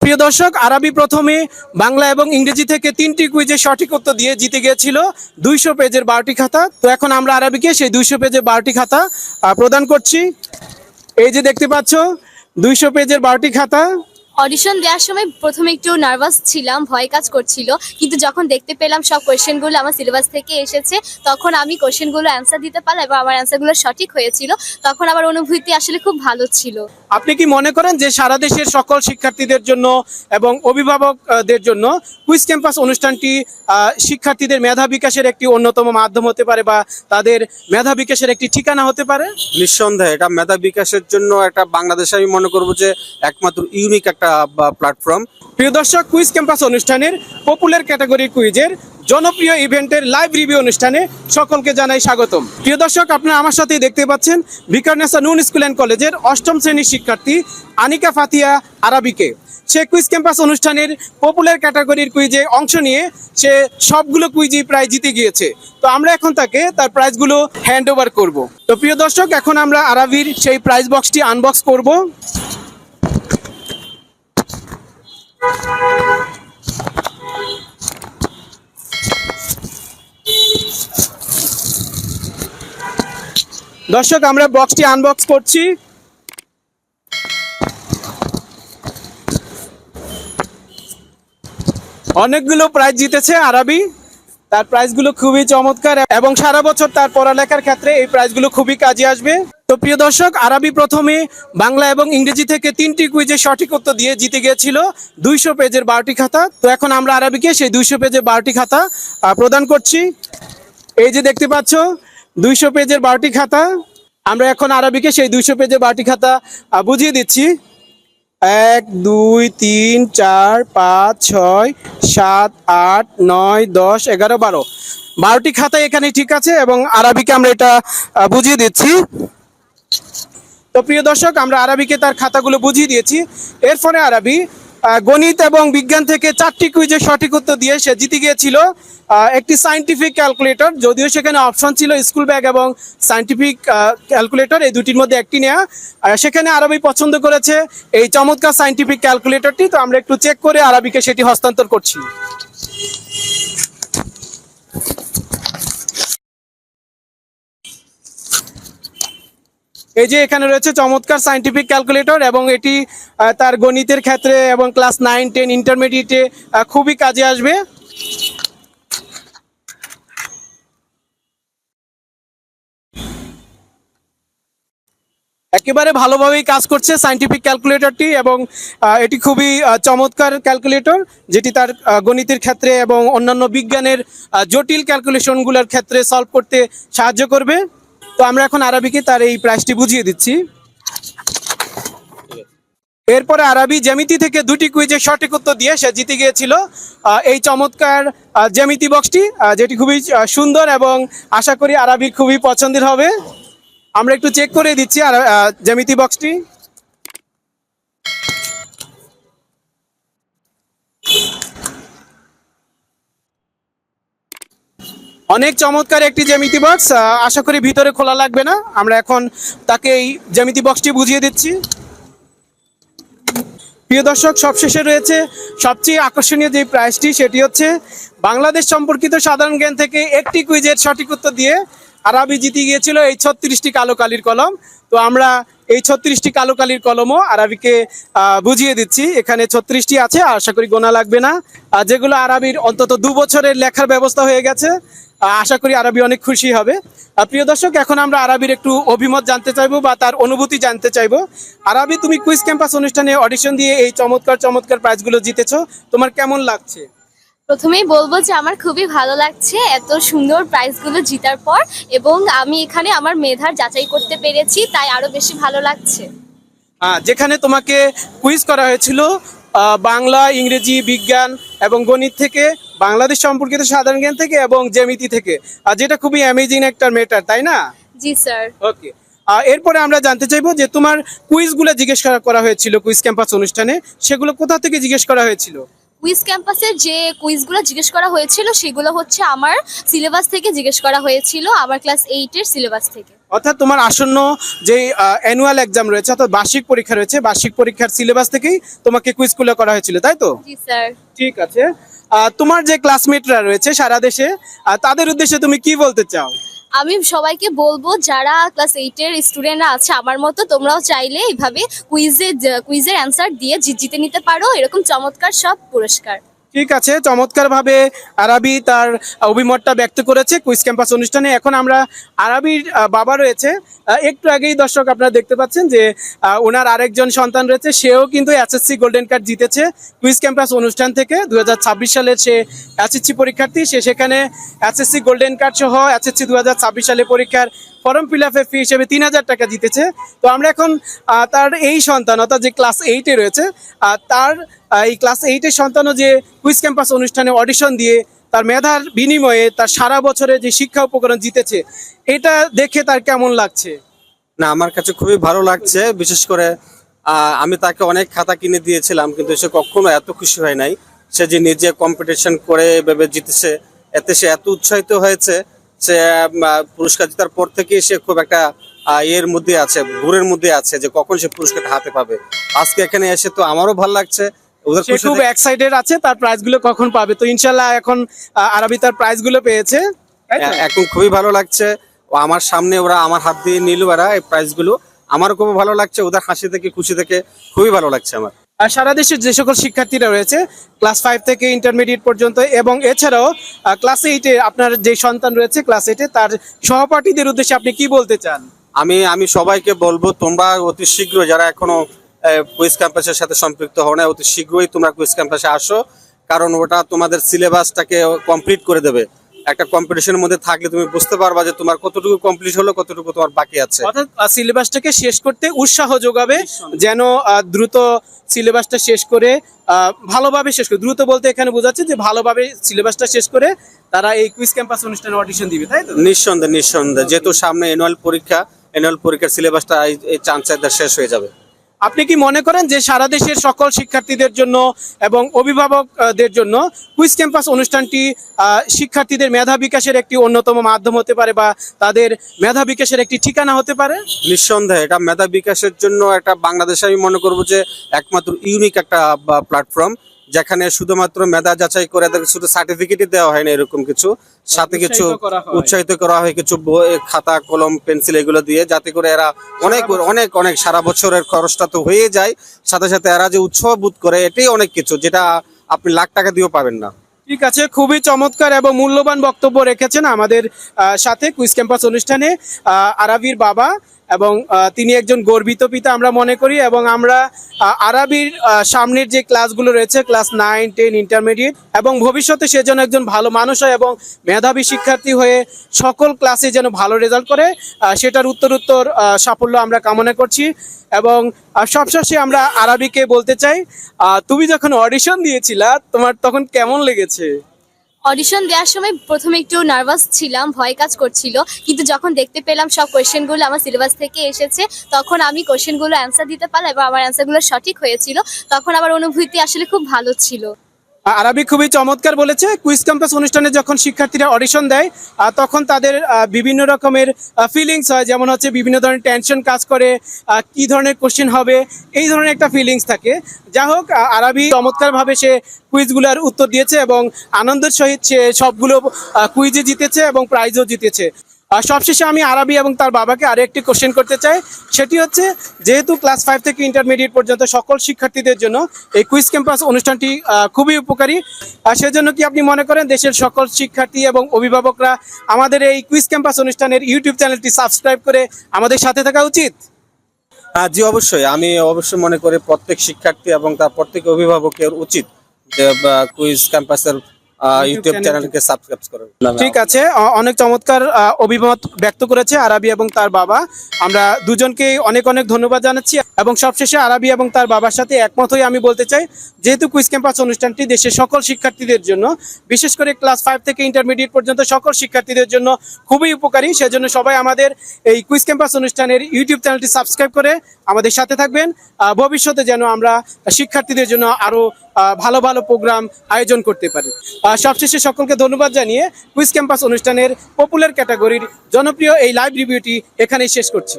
প্রিয় দর্শক, আরবি প্রথমে বাংলা এবং ইংরেজি থেকে তিনটি কুইজের সঠিক উত্তর দিয়ে জিতে গিয়েছিল দুইশো পেজের বারোটি খাতা। তো এখন আমরা আরবিকে সেই দুইশো পেজের বারোটি খাতা প্রদান করছি। এই যে দেখতে পাচ্ছ, দুইশো পেজের বারোটি খাতা। অডিশন দেওয়ার সময় প্রথমে একটু নার্ভাস ছিলাম, ভয় কাজ করছিল। কিন্তু যখন দেখতে পেলাম সব কোয়েশ্চেনগুলো আমার সিলেবাস থেকে এসেছে, তখন আমি কোয়েশ্চেনগুলো অ্যান্সার দিতে পারলাম এবং আমার অ্যান্সারগুলো সঠিক হয়েছিল। তখন আমার অনুভূতি আসলে খুব ভালো ছিল। আপনি কি মনে করেন যে সারা দেশের সকল শিক্ষার্থীদের জন্য এবং অভিভাবকদের জন্য কুইজ ক্যাম্পাস অনুষ্ঠানটি শিক্ষার্থীদের মেধা বিকাশের একটি অন্যতম মাধ্যম হতে পারে বা তাদের মেধা বিকাশের একটি ঠিকানা হতে পারে? নিঃসন্দেহে এটা মেধা বিকাশের জন্য একটা বাংলাদেশে আমি মনে করব যে একমাত্র ইউনিক একটা প্ল্যাটফর্ম প্রিয় দর্শক কুইজ ক্যাম্পাস অনুষ্ঠানের পপুলার ক্যাটাগরি কুইজের জনপ্রিয় ইভেন্টের লাইভ রিভিউ অনুষ্ঠানে সকলকে জানাই স্বাগতম। প্রিয় দর্শক, আপনারা আমার সাথেই দেখতে পাচ্ছেন বিকারনেসা নুন স্কুল অ্যান্ড কলেজের অষ্টম শ্রেণির শিক্ষার্থী আনিকা ফাতিয়া আরাবিকে। সে কুইজ ক্যাম্পাস অনুষ্ঠানের পপুলার ক্যাটাগরির কুইজে অংশ নিয়ে সে সবগুলো কুইজই প্রায় জিতে গিয়েছে। তো আমরা এখন তাকে তার প্রাইজগুলো হ্যান্ড ওভার করব। তো প্রিয় দর্শক, এখন আমরা আরাবির সেই প্রাইজ বক্সটি আনবক্স করব। দর্শক, আমরা বক্সটি আনবক্স করছি। অনেকগুলো প্রাইজ জিতেছে আরবি। তার প্রাইজগুলো খুবই চমৎকার এবং সারা বছর তার পড়ালেখার ক্ষেত্রে এই প্রাইজগুলো খুবই কাজে আসবে। তো প্রিয় দর্শক, আরবি প্রথমে বাংলা এবং ইংরেজি থেকে তিনটি কুইজের সঠিক উত্তর দিয়ে জিতে গিয়েছিল দুইশো পেজের বারোটি খাতা। তো এখন আমরা আরবিকে সেই দুইশো পেজের বারোটি খাতা প্রদান করছি। এই যে দেখতে পাচ্ছ দুইশো পেজের বারোটি খাতা। আমরা এখন আরবিকে সেই দুইশো পেজের বারোটি খাতা বুঝিয়ে দিচ্ছি। এক দুই তিন চার পাঁচ ছয় সাত আট নয় দশ এগারো বারো। বারোটি খাতা এখানে ঠিক আছে এবং আরবিকে আমরা এটা বুঝিয়ে দিচ্ছি। তো প্রিয় দর্শক আমরা আরবিকে তার খাতাগুলো বুঝিয়ে দিয়েছি। এরপরে আরবি আহ, গণিত এবং বিজ্ঞান থেকে চারটি কুইজে সঠিক উত্তর দিয়ে সে জিতে গিয়েছিল। একটি সাইন্টিফিক ক্যালকুলেটর যদিও সেখানে অপশন ছিল স্কুল ব্যাগ এবং সাইন্টিফিক ক্যালকুলেটর এই দুটির মধ্যে একটি নেয়া। সেখানে আরবি পছন্দ করেছে। এই চমৎকার সাইন্টিফিক ক্যালকুলেটরটি তো আমরা একটু চেক করে আরবিকে সেটি হস্তান্তর করছি। এই যে এখানে রয়েছে চমৎকার সাইন্টিফিক ক্যালকুলেটর এবং এটি তার গণিতের ক্ষেত্রে এবং ক্লাস নাইন টেন ইন্টারমিডিয়েটে খুবই কাজে আসবে। একেবারে ভালোভাবেই কাজ করছে সাইন্টিফিক ক্যালকুলেটরটি এবং এটি খুবই চমৎকার ক্যালকুলেটর যেটি তার গণিতের ক্ষেত্রে এবং অন্যান্য বিজ্ঞানের জটিল ক্যালকুলেশনগুলোর ক্ষেত্রে সলভ করতে সাহায্য করবে। তো আমরা এখন আরবিকে তার এই প্রাইসটি বুঝিয়ে দিচ্ছি। এরপরে আরবি জ্যামিতি থেকে দুটি কুইজে সঠিক উত্তর দিয়ে সে জিতে গিয়েছিল এই চমৎকার জ্যামিতি বক্সটি যেটি খুবই সুন্দর এবং আশা করি আরবি খুবই পছন্দের হবে। আমরা একটু চেক করে দিচ্ছি আর জ্যামিতি বক্সটি। অনেক চমৎকার একটি জ্যামিতি বক্স আশা করি ভিতরে খোলা লাগবে না। আমরা এখন তাকে এই জ্যামিতি বক্সটি বুঝিয়ে দিচ্ছি। প্রিয় দর্শক, সবশেষে রয়েছে সবচেয়ে আকর্ষণীয় যে প্রাইজটি সেটি হচ্ছে বাংলাদেশ সম্পর্কিত সাধারণ জ্ঞান থেকে একটি কুইজের সঠিক উত্তর দিয়ে আরবি জিতে গিয়েছিল এই ছত্রিশটি কালো কালির কলম। তো আমরা এই ছত্রিশটি কালো কালির কলমও আরবিকে বুঝিয়ে দিচ্ছি। এখানে ছত্রিশটি আছে, আশা করি গোনা লাগবে না। যেগুলো আরবির অন্তত দু বছরের লেখার ব্যবস্থা হয়ে গেছে আশা করি আরবি অনেক খুশি হবে। প্রিয় দর্শক এখন আমরা আরবির একটু অভিমত জানতে চাইব বা তার অনুভূতি জানতে চাইব। আরবি তুমি কুইজ ক্যাম্পাস অনুষ্ঠানে অডিশন দিয়ে এই চমৎকার চমৎকার প্রাইজগুলো জিতেছো। তোমার কেমন লাগছে? প্রথমেই বলব যে আমার খুবই ভালো লাগছে এত সুন্দর প্রাইজগুলো জিতার পর এবং আমি এখানে আমার মেধার যাচাই করতে পেরেছি তাই আরও বেশি ভালো লাগছে। যেখানে তোমাকে কুইজ করা হয়েছিল বাংলা ইংরেজি বিজ্ঞান এবং গণিত থেকে বাংলাদেশ সম্পর্কিত সাধারণ জ্ঞান থেকে এবং জ্যামিতি থেকে। আর যেটা খুবই অ্যামেজিং একটা মেটার তাই না? জি স্যার। ওকে এরপরে আমরা জানতে চাইব যে তোমার কুইজগুলো জিজ্ঞেস করা- হয়েছিল কুইজ ক্যাম্পাস অনুষ্ঠানে। সেগুলো কোথা থেকে জিজ্ঞেস করা হয়েছিল? কুইজ ক্যাম্পাসে যে কুইজগুলো জিজ্ঞেস করা হয়েছিল সেগুলো হচ্ছে আমার সিলেবাস থেকে জিজ্ঞেস করা হয়েছিল আমার ক্লাস এইটের সিলেবাস থেকে। অর্থাৎ তোমার আসন্ন যে অ্যানুয়াল এক্সাম রয়েছে অর্থাৎ বার্ষিক পরীক্ষা রয়েছে বার্ষিক পরীক্ষার সিলেবাস থেকেই তোমাকে কুইজ কুইজগুলো করা হয়েছিল তাই তো? ঠিক আছে। তোমার যে ক্লাসমেটরা রয়েছে সারা দেশে তাদের উদ্দেশ্যে তুমি কি বলতে চাও? আমি সবাইকে বলব যারা ক্লাস এইটের স্টুডেন্টরা আছে আমার মতো তোমরাও চাইলে এইভাবে কুইজে কুইজের অ্যান্সার দিয়ে জিতে নিতে পারো। এরকম চমৎকার সব পুরস্কার। ঠিক আছে, চমৎকারভাবে আরাবি তার অভিমতটা ব্যক্ত করেছে কুইজ ক্যাম্পাস অনুষ্ঠানে। এখন আমরা আরাবির বাবা রয়েছে। একটু আগেই দর্শক আপনারা দেখতে পাচ্ছেন যে ওনার আরেকজন সন্তান রয়েছে, সেও কিন্তু এসএসসি গোল্ডেন কার্ড জিতেছে কুইজ ক্যাম্পাস অনুষ্ঠান থেকে। দু সালের সে এসএসসি পরীক্ষার্থী, সে সেখানে এসএসসি গোল্ডেন কার্ড সহ এসএসসি দু হাজার ছাব্বিশ সালে পরীক্ষার ফর্ম ফিল আপের ফি হিসেবে তিন হাজার টাকা জিতেছে। তো আমরা এখন তার এই সন্তান, অর্থাৎ যে ক্লাস এইটে রয়েছে তার এই ক্লাস এইটের সন্তানও যে কুইজ ক্যাম্পাস অনুষ্ঠানে অডিশন দিয়ে তার মেধার বিনিময়ে তার সারা বছরে যে শিক্ষা উপকরণ জিতেছে, এটা দেখে তার কেমন লাগছে? না, আমার কাছে খুবই ভালো লাগছে। বিশেষ করে আমি তাকে অনেক খাতা কিনে দিয়েছিলাম, কিন্তু সে কখনো এত খুশি হয় নাই। সে যে নিজে কম্পিটিশন করে এভাবে জিতেছে, এতে সে এত উৎসাহিত হয়েছে, সে পুরস্কার জেতার পর থেকে সে খুব একটা এর মধ্যে আছে ঘুরের মধ্যে আছে যে কখন সে পুরস্কারটা হাতে পাবে। আজকে এখানে এসে তো আমারও ভালো লাগছে সে খুব এক্সাইটেড আছে তার প্রাইজগুলো কখন পাবে? তো ইনশাল্লাহ এখন আরবি তার প্রাইজগুলো পেয়েছে। এখন খুবই ভালো লাগছে। ও আমার সামনে ওরা আমার হাত দিয়ে নিল ওরা এই প্রাইজগুলো। আমারও খুব ভালো লাগছে ওদের হাসি থেকে খুশি থেকে খুবই ভালো লাগছে আমার। আর সারা দেশের যে সকল শিক্ষার্থীরা রয়েছে ক্লাস ফাইভ থেকে ইন্টারমিডিয়েট পর্যন্ত এবং এছাড়াও ক্লাস এইটে আপনার যে সন্তান রয়েছে ক্লাস এইটে তার সহপাঠীদের উদ্দেশ্যে আপনি কি বলতে চান? আমি আমি সবাইকে বলব তোমরা অতি শীঘ্র যারা এখনও কুইজ ক্যাম্পাসের সাথে সম্পৃক্ত হও না অতি শীঘ্রই তোমরা কুইজ ক্যাম্পাসে আসো। কারণ ওটা তোমাদের সিলেবাসটাকে কমপ্লিট করে দেবে। একটা কম্পিটিশনের মধ্যে থাকলে তুমি বুঝতে পারবা যে তোমার কতটুকু কমপ্লিট হলো কতটুকু তোমার বাকি আছে। অর্থাৎ সিলেবাসটাকে শেষ করতে উৎসাহ যোগাবে যেন দ্রুত সিলেবাসটা শেষ করে ভালোভাবে শেষ করে। দ্রুত বলতে এখানে বোঝাচ্ছে যে ভালোভাবে সিলেবাসটা শেষ করে তারা এই কুইজ ক্যাম্পাস অনুষ্ঠানে অডিশন দিবে তাই তো? নিঃসন্দেহে নিঃসন্দেহে। যেহেতু সামনে অ্যানুয়াল পরীক্ষা অ্যানুয়াল পরীক্ষার সিলেবাসটা এই চান্সের শেষ হয়ে যাবে। আপনি কি মনে করেন যে সারা দেশের সকল শিক্ষার্থীদের জন্য এবং অভিভাবকদের জন্য কুইজ ক্যাম্পাস অনুষ্ঠানটি শিক্ষার্থীদের মেধা বিকাশের একটি অন্যতম মাধ্যম হতে পারে বা তাদের মেধা বিকাশের একটি ঠিকানা হতে পারে? নিঃসন্দেহে, এটা মেধা বিকাশের জন্য একটা বাংলাদেশে আমি মনে করব যে একমাত্র ইউনিক একটা প্ল্যাটফর্ম যেখানে শুধুমাত্র মেধা যাচাই করে শুধু সার্টিফিকেটই দেওয়া হয় না এরকম কিছু সাথে কিছু উৎসাহিত করা হয়। কিছু বই, খাতা কলম পেন্সিল এগুলো দিয়ে যাতে করে এরা অনেক অনেক অনেক সারা বছরের খরচটা তো হয়ে যায় সাথে সাথে এরা যে উৎসাহ বোধ করে এটাই অনেক কিছু যেটা আপনি লাখ টাকা দিয়েও পাবেন না ঠিক আছে খুবই চমৎকার এবং মূল্যবান বক্তব্য রেখেছেন আমাদের সাথে কুইজ ক্যাম্পাস অনুষ্ঠানে আরাবির বাবা এবং তিনি একজন গর্বিত পিতা আমরা মনে করি এবং আমরা আরাবির সামনের যে ক্লাসগুলো রয়েছে, ক্লাস নাইন, টেন, ইন্টারমিডিয়েট এবং ভবিষ্যতে সে যেন একজন ভালো মানুষ হয় এবং মেধাবী শিক্ষার্থী হয়ে সকল ক্লাসে যেন ভালো রেজাল্ট করে সেটার উত্তর উত্তর সাফল্য আমরা কামনা করছি এবং সবশেষে আমরা আরাবিকে বলতে চাই তুমি যখন অডিশন দিয়েছিলা, তোমার তখন কেমন লেগেছে? অডিশন দেওয়ার সময় প্রথমে একটু নার্ভাস ছিলাম, ভয় কাজ করছিল। কিন্তু যখন দেখতে পেলাম সব কোয়েশ্চেনগুলো আমার সিলেবাস থেকে এসেছে, তখন আমি কোয়েশ্চেনগুলো অ্যান্সার দিতে পারলাম এবং আমার অ্যান্সারগুলো সঠিক হয়েছিল। তখন আমার অনুভূতি আসলে খুব ভালো ছিল। আরবি খুবই চমৎকার বলেছে। কুইজ ক্যাম্পাস অনুষ্ঠানে যখন শিক্ষার্থীরা অডিশন দেয় তখন তাদের বিভিন্ন রকমের ফিলিংস হয়। যেমন হচ্ছে বিভিন্ন ধরনের টেনশন কাজ করে কি ধরনের কোশ্চেন হবে, এই ধরনের একটা ফিলিংস থাকে। যা হোক আরবি চমৎকারভাবে সে কুইজগুলোর উত্তর দিয়েছে এবং আনন্দের সহিত সে সবগুলো কুইজে জিতেছে এবং প্রাইজও জিতেছে। আর সবশেষে আমি আরবি এবং তার বাবাকে আরও একটি কোশ্চেন করতে চাই। সেটি হচ্ছে, যেহেতু ক্লাস ফাইভ থেকে ইন্টারমিডিয়েট পর্যন্ত সকল শিক্ষার্থীদের জন্য এই কুইজ ক্যাম্পাস অনুষ্ঠানটি খুবই উপকারী। আর সেজন্য কি আপনি মনে করেন দেশের সকল শিক্ষার্থী এবং অভিভাবকরা আমাদের এই কুইজ ক্যাম্পাস অনুষ্ঠানের ইউটিউব চ্যানেলটি সাবস্ক্রাইব করে আমাদের সাথে থাকা উচিত? জি, অবশ্যই। আমি অবশ্যই মনে করি প্রত্যেক শিক্ষার্থী এবং তার প্রত্যেক অভিভাবকের উচিত যে কুইজ ক্যাম্পাসের ইউটিউব চ্যানেলকে সাবস্ক্রাইব করেন ঠিক আছে অনেক চমৎকার অভিমত ব্যক্ত করেছে আরাবি এবং তার বাবা। আমরা দুজনকে অনেক অনেক ধন্যবাদ জানাচ্ছি এবং সবশেষে আরাবি এবং তার বাবার সাথে একমত হয়ে আমি বলতে চাই যেহেতু কুইজ ক্যাম্পাস অনুষ্ঠানটি দেশের সকল শিক্ষার্থীদের জন্য বিশেষ করে ক্লাস ফাইভ থেকে ইন্টারমিডিয়েট পর্যন্ত সকল শিক্ষার্থীদের জন্য খুবই উপকারী সেজন্য সবাই আমাদের এই কুইজ ক্যাম্পাস অনুষ্ঠানের ইউটিউব চ্যানেলটি সাবস্ক্রাইব করে আমাদের সাথে থাকবেন। ভবিষ্যতে যেন আমরা শিক্ষার্থীদের জন্য আরও আহ, ভালো ভালো প্রোগ্রাম আয়োজন করতে পারি। সবশেষে সকলকে ধন্যবাদ জানিয়ে কুইজ ক্যাম্পাস অনুষ্ঠানের পপুলার ক্যাটাগরির জনপ্রিয় এই লাইভ রিভিউটি এখানেই শেষ করছি।